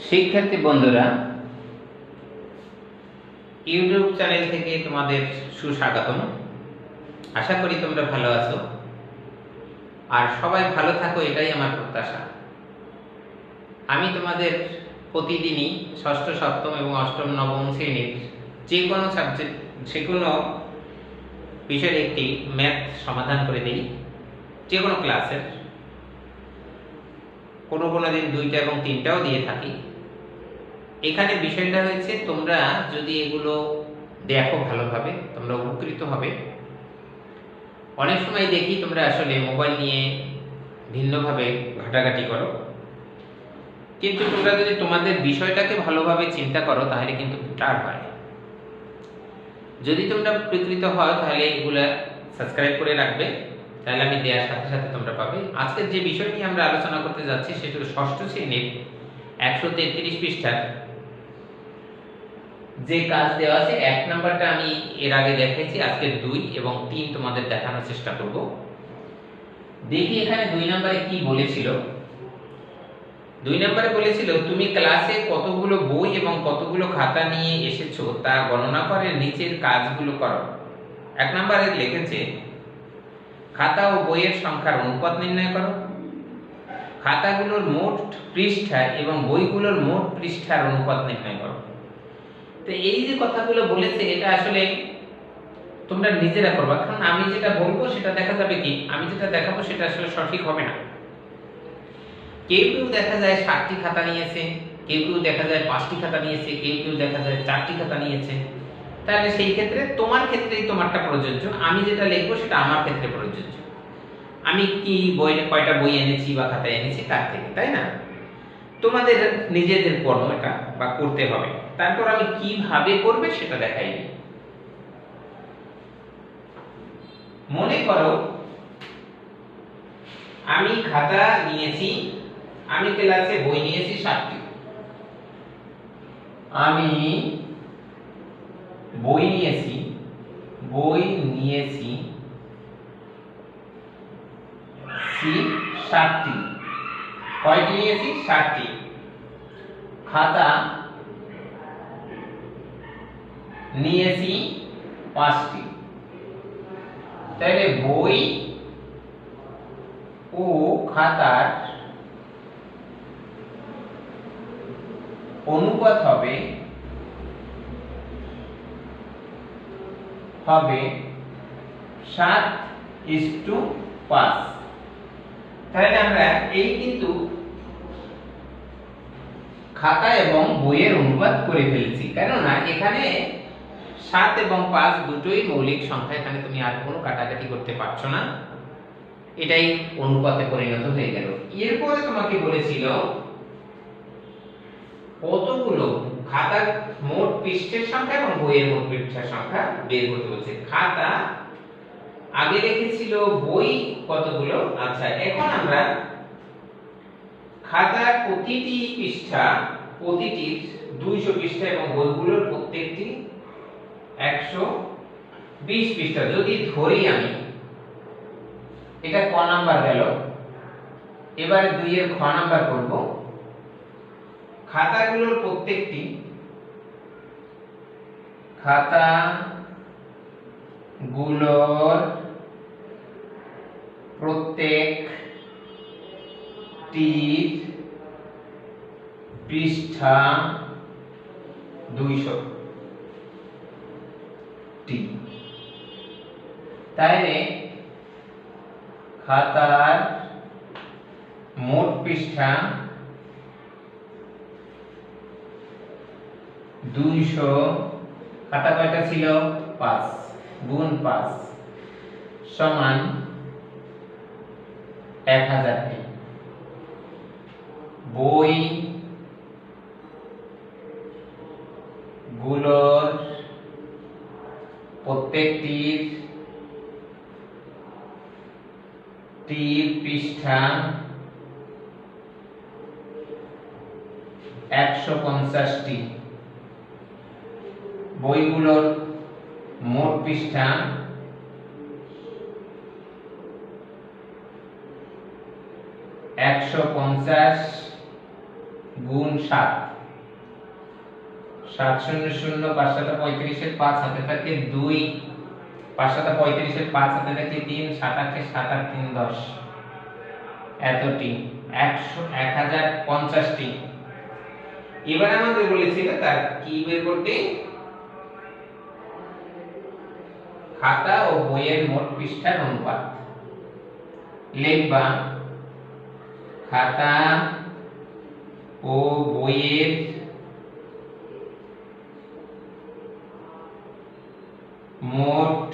শিক্ষার্থী বন্ধুরা, YouTube channel থেকে তোমাদের সুস্বাগতম। আশা করি তোমরা ভালো আছো। আর সবাই ভালো থাকো, এটাই আমার প্রত্যাশা। আমি তোমাদের প্রতিদিনই ষষ্ঠ, সপ্তম এবং অষ্টম, নবম শ্রেণির যে কোনো সাবজেক্ট যে কোনো বিষয়ের একটি ম্যাথ সমাধান করে দিই, যে কোনো ক্লাসের কোনো কোনো দিন দুইটা এবং তিনটাও দিয়ে থাকি। এখানে বিষয়টা হয়েছে, তোমরা যদি এগুলো দেখো ভালোভাবে, তোমরা উপকৃত হবে। অনেক সময় দেখি তোমরা আসলে মোবাইল নিয়ে ভিন্নভাবে ঘাটাঘাটি করো। কিন্তু তোমরা যদি তোমাদের বিষয়টাকে ভালোভাবে চিন্তা করো, তাহলে কিন্তু টার হয় যদি তোমরা প্রকৃত হয় তাহলে এগুলা সাবস্ক্রাইব করে রাখবে, তাহলে আমি দেওয়ার সাথে সাথে তোমরা পাবে। আজকের যে বিষয় নিয়ে আমরা আলোচনা করতে যাচ্ছি, সেটা হলো ষষ্ঠ শ্রেণির একশো তেত্রিশ পৃষ্ঠার যে কাজ দেওয়া আছে, এক নাম্বারটা আমি এর আগে দেখেছি আজকে দুই এবং তিন তোমাদের দেখানোর চেষ্টা করব। দেখি এখানে দুই নাম্বারে কি বলেছিল। দুই নম্বরে বলেছিল, তুমি ক্লাসে কতগুলো বই এবং কতগুলো খাতা নিয়ে এসেছ তা গণনা করে নিচের কাজগুলো করো। এক নম্বরে লিখেছে, খাতা ও বইয়ের সংখ্যার অনুপাত নির্ণয় করো। খাতাগুলোর মোট পৃষ্ঠা এবং বইগুলোর মোট পৃষ্ঠার অনুপাত নির্ণয় করো। তো এই যে কথাগুলো বলেছে, এটা আসলে তোমরা নিজেরা করবা। কারণ আমি যেটা বলব, সেটা দেখা যাবে কি? আমি যেটা দেখাবো, সেটা আসলে সঠিক হবে না। কেউ কেউ দেখা যায় সাতটি খাতা নিয়েছে, কেউ কেউ দেখা যায় পাঁচটি খাতা নিয়েছে, কেউ কেউ দেখা যায় চারটি খাতা নিয়েছে। তাহলে সেই ক্ষেত্রে তোমার ক্ষেত্রেই তোমারটা প্রযোজ্য, আমি যেটা লিখব সেটা আমার ক্ষেত্রে প্রযোজ্য। আমি কি বই, কয়টা বই এনেছি বা খাতা এনেছি তার থেকে, তাই না? তোমাদের নিজেদের কর্ম এটা বা করতে হবে। তারপর আমি কীভাবে করবে সেটা দেখাই মনে করো, আমি খাতা নিয়েছি, আমি ক্লাসে বই নিয়েছি ষাটটি আমি বই নিয়েছি বই নিয়েছি সি ষাটটি কয়টি নিয়েছি? সাতটি। খাতা নিয়েছি পাঁচটি। তাহলে বই ও খাতার অনুপাত হবে হবে সাত ইস টু পাঁচ। তাহলে আমরা এই কিন্তু খাতা এবং বইয়ের অনুপাত করে ফেলেছি। কেননা এখানে সাত এবং পাঁচ দুটোই মৌলিক সংখ্যা, এখানে তুমি আর কোনো কাটাকাটি করতে পারছ না। এটাই অনুপাতে পরিণত হয়ে গেল। এরপরে তোমাকে বলেছিল, কতগুলো খাতার মোট পৃষ্ঠের সংখ্যা এবং বইয়ের মোট পৃষ্ঠার সংখ্যা বের করতে বলছে। খাতা, আগে লিখেছিল বই কতগুলো? আচ্ছা এখন আমরা খাতার প্রতিটি পৃষ্ঠা প্রতিটি দুইশো পৃষ্ঠা এবং বইগুলোর প্রত্যেকটি একশো বিশ পৃষ্ঠা। যদি ধরি আমি, এটা ক নাম্বার গেল? এবারে দুইয়ের খ নাম্বার করব। খাতাগুলোর প্রত্যেকটি খাতা গুলোর প্রত্যেকটির পৃষ্ঠা দুইশো। টি তাইলে খাতার মোট পৃষ্ঠা দুইশো খাতা কয়টা ছিল? পাঁচ, গুণ পাঁচ সমান এক হাজারটি বই গুলোর প্রত্যেকটির টি পৃষ্ঠা একশো পঞ্চাশটি। বইগুলোর মোট পৃষ্ঠা একশো পঞ্চাশ গুণ সাত। সাত শূন্য শূন্য পাঁচ পঁয়ত্রিশের পাঁচ হাতে থাকে দুই পাঁচ পঁয়ত্রিশের পাঁচ হাতে থাকে তিন, সাত আটে সাত আট তিন দশ। এতটি, একশো এক হাজার পঞ্চাশটি। এবার আমাদের বলেছিল তার কি বের করতে? খাতা ও বইয়ের মোট পৃষ্ঠার অনুপাত। লিখবা, খাতা ও বইয়ের মোট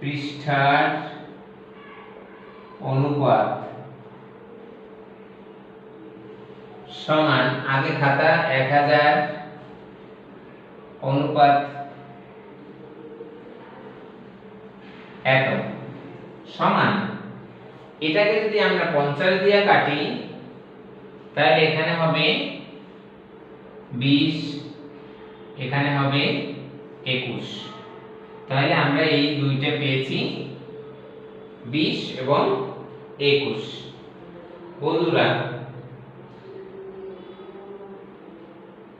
পৃষ্ঠার অনুপাত সমান আগে খাতা এক হাজার, অনুপাত এত সমান। এটাকে যদি আমরা পঞ্চাশ দিয়ে কাটি, তাহলে এখানে হবে বিশ, এখানে হবে একুশ। তাহলে আমরা এই দুইটা পেয়েছি বিশ এবং একুশ। বন্ধুরা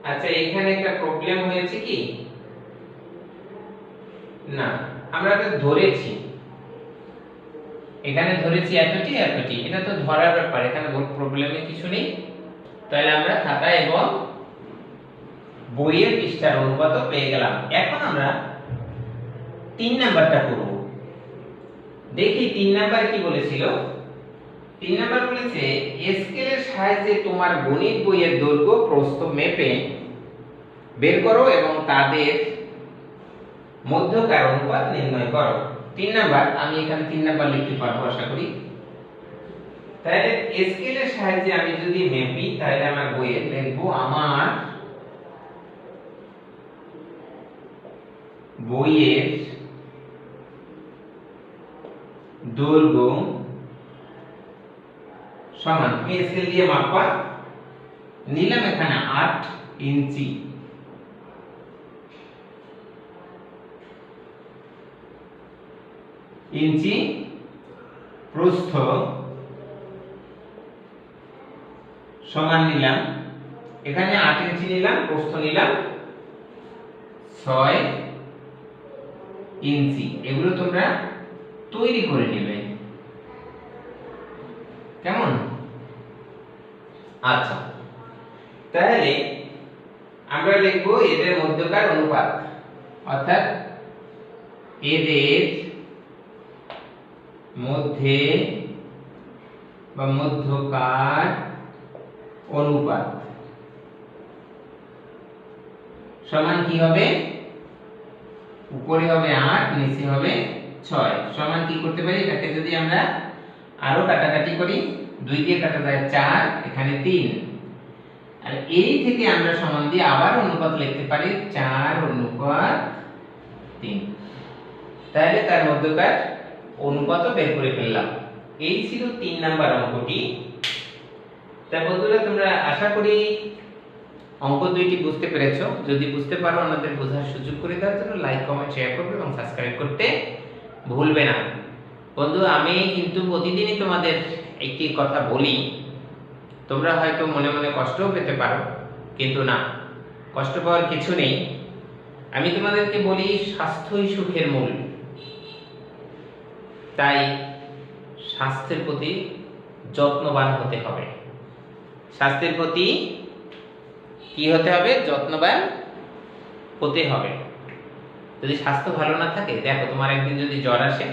আচ্ছা এখানে একটা প্রবলেম হয়েছে কি? না, আমরা তো ধরেছি। এখানে ধরেছি এতটি এতটি। এটা তো ধরার ব্যাপার, এখানে প্রবলেমে কিছু নেই। তাহলে আমরা খাতা এবং বইয়ের পৃষ্ঠার অনুপাতও পেয়ে গেলাম। এখন আমরা তিন নাম্বারটা করব। দেখি তিন নাম্বার কি বলেছিল? তিন নাম্বার বলেছে, স্কেলের সাহায্যে তোমার গণিত বইয়ের দৈর্ঘ্য প্রস্থ মেপে বের করো এবং তাদের মধ্যকার অনুপাত নির্ণয় করো। তিন নাম্বার, আমি এখানে তিন নাম্বার লিখতে পারব আশা করি। তাহলে স্কেলের সাহায্যে আমি যদি মেপি, তাহলে আমার বইয়ে লিখব আমার বইয়ের দৈর্ঘ্য সমান তুমি স্কেল দিয়ে মাপবা নিলাম এখানে আট ইঞ্চি। ইঞ্চি প্রস্থ সমান নিলাম। এখানে আট ইঞ্চি নিলাম, প্রস্থ নিলাম। ছয় ইঞ্চি। এগুলো তোমরা তৈরি করে নেবে। কেমন? আচ্ছা। তাহলে আমরা লিখব এদের মধ্যকার অনুপাত। অর্থাৎ এদের মধ্যে বা মধ্যকার অনুপাত। সমান কি হবে? উপরে হবে আট, নিচে হবে ছয়। সমান কি করতে পারি? এটাকে যদি আমরা আরও কাটাকাটি করি, দুই দিয়ে কাটা যায় চার, এখানে তিন। আর এই থেকে আমরা সমান দিয়ে আবার অনুপাত লিখতে পারি চার অনুপাত তিন। তাহলে তার মধ্যকার অনুপাতও বের করে ফেললাম। এই ছিল তিন নাম্বার অঙ্কটি। তা বন্ধুরা, তোমরা আশা করি অঙ্ক দুইটি বুঝতে পেরেছ? যদি বুঝতে পারো, আমাদের বোঝার সুযোগ করে দেওয়ার জন্য লাইক কমেন্ট শেয়ার করবে এবং সাবস্ক্রাইব করতে ভুলবে না। বন্ধু, আমি কিন্তু প্রতিদিনই তোমাদের একটি কথা বলি। তোমরা হয়তো মনে মনে কষ্টও পেতে পারো, কিন্তু না, কষ্ট পাওয়ার কিছু নেই। আমি তোমাদেরকে বলি, স্বাস্থ্যই সুখের মূল। তাই স্বাস্থ্যের প্রতি যত্নবান হতে হবে। স্বাস্থ্যের প্রতি কি হতে হবে? যত্নবান হতে হবে। যদি স্বাস্থ্য ভালো না থাকে, দেখো তোমার একদিন যদি জ্বর আসে,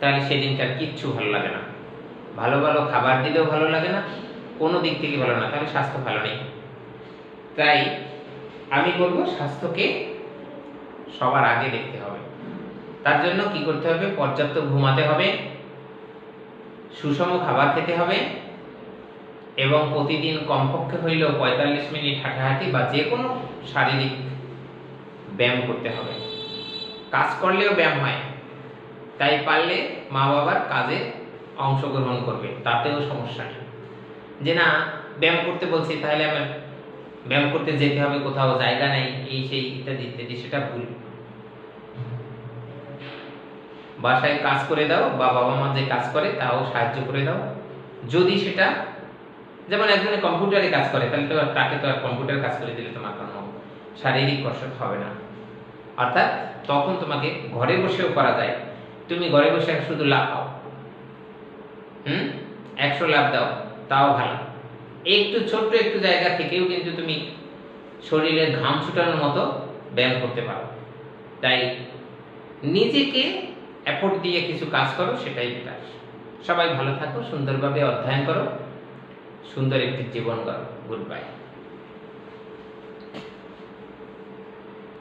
তাহলে সেদিনকার কিচ্ছু ভালো লাগে না। ভালো ভালো খাবার দিলেও ভালো লাগে না, কোনো দিক থেকে ভালো না, তাহলে স্বাস্থ্য ভালো নেই। তাই আমি বলব, স্বাস্থ্যকে সবার আগে দেখতে হবে। তার জন্য কি করতে হবে? পর্যাপ্ত ঘুমাতে হবে, সুষম খাবার খেতে হবে এবং প্রতিদিন কমপক্ষে হইলেও পঁয়তাল্লিশ মিনিট হাঁটাহাঁটি বা যে কোনো শারীরিক ব্যায়াম করতে হবে। কাজ করলেও ব্যায়াম হয়। তাই পারলে মা বাবার কাজে অংশগ্রহণ করবে, তাতেও সমস্যা নেই। যে না, ব্যায়াম করতে বলছি, তাহলে আমার ব্যায়াম করতে যেতে হবে কোথাও, জায়গা নেই, এই সেই ইত্যাদি ইত্যাদি, সেটা ভুল। বাসায় কাজ করে দাও, বা বাবা মা যে কাজ করে, তাও সাহায্য করে দাও। যদি সেটা যেমন একজনে কম্পিউটারে কাজ করে, তাহলে তো তাকে তো আর কম্পিউটার কাজ করে দিলে তোমার কোনো শারীরিক কষ্ট হবে না। অর্থাৎ তখন তোমাকে ঘরে বসেও করা যায়। তুমি ঘরে বসে শুধু লাভ পাও। হুম? একশো লাভ দাও, তাও ভালো। একটু ছোট্ট একটু জায়গা থেকেও কিন্তু তুমি শরীরের ঘাম ছুটানোর মতো ব্যায়াম করতে পারো। তাই নিজেকে এফোর্ট দিয়ে কিছু কাজ করো, সেটাই বিকাশ সবাই ভালো থাকো, সুন্দরভাবে অধ্যয়ন করো। সুন্দর একটি জীবন করো গুড বাই